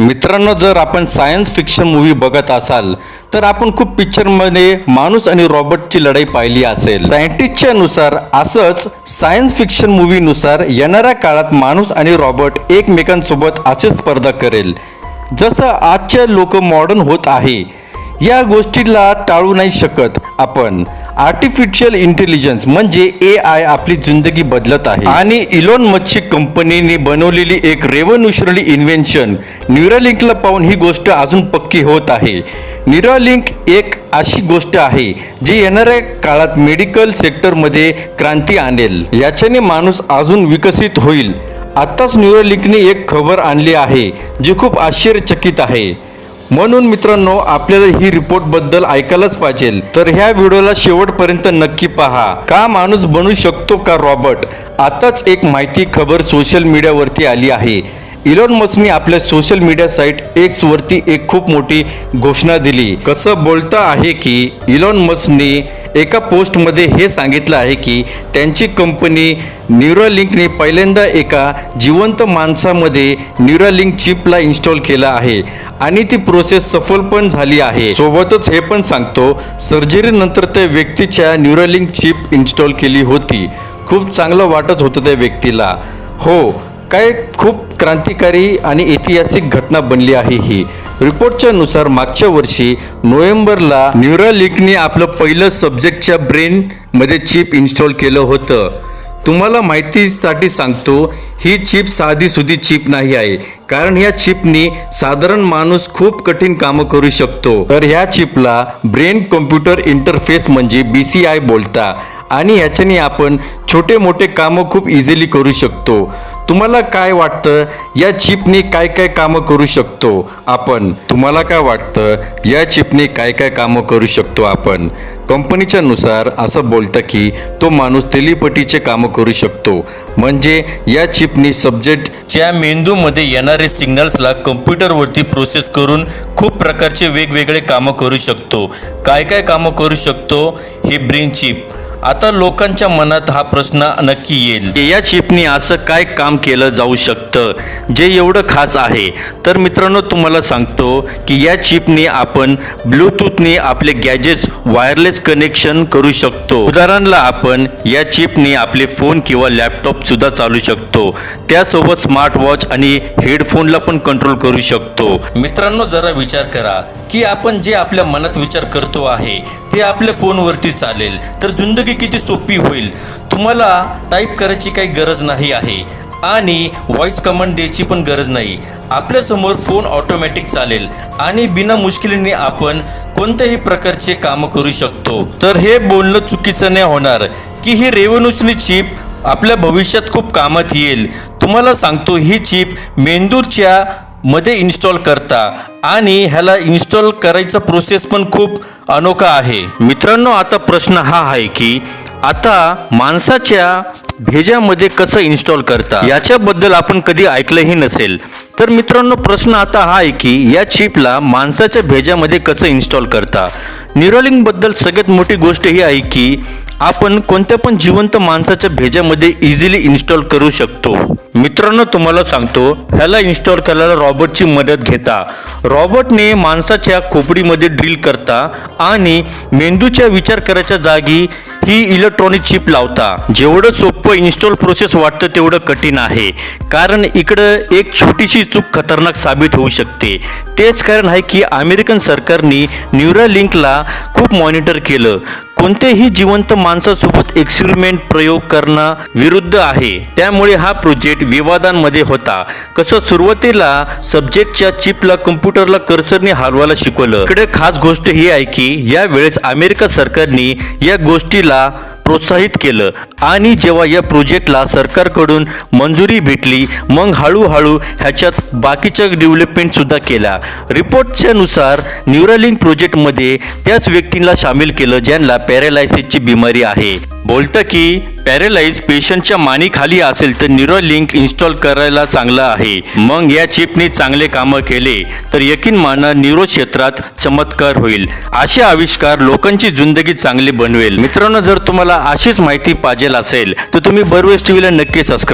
मित्रांनो जर आपण सायन्स फिक्शन मूवी बघत असाल तर आपण खूप पिक्चरमध्ये माणूस आणि रॉबर्टची लढाई पाहिली असेल. सायंटिस्टच्या नुसार असंच सायन्स फिक्शन मूवीनुसार येणाऱ्या काळात माणूस आणि रॉबर्ट एकमेकांसोबत असे स्पर्धा करेल. जसं आजच्या लोक मॉडर्न होत आहे या गोष्टीला टाळू नाही शकत आपण. आर्टिफिशियल इंटेलिजन्स म्हणजे ए आय आपली जिंदगी बदलत आहे. आणि इलोन मच्छी कंपनीने बनवलेली एक रेव्होल्युशनरी इन्व्हेन्शन न्यूरालिंकला पाहून ही गोष्ट अजून पक्की होत आहे. न्यूरालिंक एक अशी गोष्ट आहे जी येणाऱ्या काळात मेडिकल सेक्टरमध्ये क्रांती आणेल. याच्याने माणूस अजून विकसित होईल. आत्ताच न्यूरोलिंकने एक खबर आणली आहे जी खूप आश्चर्यचकित आहे. म्हणून मित्रांनो आपल्याला ही रिपोर्टबद्दल ऐकायलाच पाहिजे. तर ह्या व्हिडिओला शेवटपर्यंत नक्की पहा. का माणूस बनू शकतो का रॉबर्ट? आताच एक माहिती खबर सोशल मीडियावरती आली आहे. इलॉन मस्कने आपल्या सोशल मीडिया साईट एक्स वरती एक खूप मोठी घोषणा दिली. कसं बोलता आहे की इलॉन मस्कने एका पोस्टमध्ये हे सांगितलं आहे की त्यांची कंपनी न्यूरोलिंकने पहिल्यांदा एका जिवंत माणसामध्ये न्यूरोलिंक चिपला इन्स्टॉल केला आहे आणि ती प्रोसेस सफल पण झाली आहे. सोबतच हे पण सांगतो सर्जरीनंतर त्या व्यक्तीच्या न्यूरोलिंक चिप इन्स्टॉल केली होती. खूप चांगलं वाटत होतं त्या व्यक्तीला. हो काय खूप क्रांतिकारी आणि ऐतिहासिक घटना बनली आहे ही. रिपोर्टच्या नुसार मागच्या वर्षी नोव्हेंबरला न्यूरालिकने आपलं पहिलं सब्जेक्टच्या ब्रेनमध्ये चिप इन्स्टॉल केलं होतं. तुम्हाला माहितीसाठी सांगतो ही चिप साधी सुधी चिप नाही आहे. कारण ह्या चिपनी साधारण माणूस खूप कठीण कामं करू शकतो. तर ह्या चिपला ब्रेन कॉम्प्युटर इंटरफेस म्हणजे बी सी आय बोलता. आणि ह्याच्याने आपण छोटे मोठे कामं खूप इझिली करू शकतो. तुम्हाला काय वाटतं? या चिपने काय काय कामं करू शकतो आपण? तुम्हाला काय वाटतं? या चिपने काय काय कामं करू शकतो आपण? कंपनीच्या नुसार असं बोलतं की तो माणूस तेलीपटीचे कामं करू शकतो. म्हणजे या चिपनी सब्जेक्टच्या मेंदूमध्ये येणारे सिग्नल्सला कम्प्युटरवरती प्रोसेस करून खूप प्रकारचे वेगवेगळे कामं करू शकतो. काय काय कामं करू शकतो? हे ब्रेन चिप आता लोकांच्या मनात हा प्रश्न नक्की येईल. या चिपनी असं काय काम केलं जाऊ शकतं? जे एवढं खास आहे. तर मित्रांनो तुम्हाला सांगतो की या चिपने आपण ब्लूटूथने आपले गॅजेट्स वायरलेस कनेक्शन करू शकतो. उदाहरणाला आपण या चिपने आपले फोन किंवा लॅपटॉप सुद्धा चालू शकतो. त्यासोबत स्मार्ट वॉच आणि हेडफोनला पण कंट्रोल करू शकतो. मित्रांनो जरा विचार करा. की आपण जे आपल्या मनात विचार करतो आहे ते आपल्या फोनवरती चालेल. तर जिंदगी किती सोपी होईल? तुम्हाला टाईप करायची काही गरज नाही आहे. आणि व्हॉइस कमांड द्यायची पण गरज नाही. आपल्यासमोर फोन ऑटोमॅटिक चालेल. आणि बिना मुश्किलीने आपण कोणत्याही प्रकारचे कामं करू शकतो. तर हे बोलणं चुकीचं नाही होणार. की ही रेव्होल्युशनरी चिप आपल्या भविष्यात खूप कामात येईल. तुम्हाला सांगतो ही चिप मेंदूच्या मध्ये इन्स्टॉल करता आणि ह्याला इन्स्टॉल करायचा प्रोसेस पण खूप अनोखा आहे. मित्रांनो आता प्रश्न हा आहे की आता माणसाच्या भेजामध्ये कसं इन्स्टॉल करता? याच्याबद्दल आपण कधी ऐकलंही नसेल. तर मित्रांनो प्रश्न आता हा आहे की या चिपला माणसाच्या भेजामध्ये कसं इन्स्टॉल करता? न्युरोलिंगबद्दल सगळ्यात मोठी गोष्ट ही आहे की आपण कोणत्या पण जिवंत माणसाच्या भेजामध्ये इझिली इन्स्टॉल करू शकतो. मित्रांनो तुम्हाला सांगतो ह्याला इन्स्टॉल करायला रॉबर्टची मदत घेता. रॉबर्टने माणसाच्या खोपडीमध्ये ड्रिल करता आणि मेंदूच्या विचार करायच्या जागी ही इलेक्ट्रॉनिक चिप लावता. जेवढं सोपं इन्स्टॉल प्रोसेस वाटतं तेवढं कठीण आहे. कारण इकडं एक छोटीशी चूक खतरनाक साबित होऊ शकते. तेच कारण आहे की अमेरिकन सरकारने न्यूरा लिंकला खूप मॉनिटर केलं. कोणत्याही जिवंत माणसासोबत एक्सपेरिमेंट प्रयोग करणं विरुद्ध आहे. त्यामुळे हा प्रोजेक्ट विवादांमध्ये होता. कसं सुरुवातीला सब्जेक्टच्या चिपला कम्प्युटरला कर्सरने हलवायला शिकवलं. इकडे खास गोष्ट ही आहे की या वेळेस अमेरिका सरकारने या गोष्टीला प्रोत्साहित केलं. आणि जेव्हा या प्रोजेक्टला सरकारकडून मंजुरी भेटली मग हळूहळू ह्याच्यात बाकीच्या डेव्हलपमेंट सुद्धा केल्या. रिपोर्टच्या नुसार न्यूरालिंक प्रोजेक्टमध्ये त्याच व्यक्तींना सामील केलं ज्यांना पॅरालायसिसची बिमारी आहे. बोलतं की पॅरालाइज पेशंटच्या मानेखाली असेल तर न्यूरोलिंक इन्स्टॉल करायला चांगलं आहे. मग या चिपने चांगले कामं केले तर यकीन माना न्यूरो क्षेत्रात चमत्कार होईल. असे आविष्कार लोकांची जिंदगी चांगली बनवेल. मित्रांनो जर तुम्हाला अशीच माहिती पाहिजे असेल तर तुम्ही बरवेस टीव्हीला नक्की सबस्क्राईब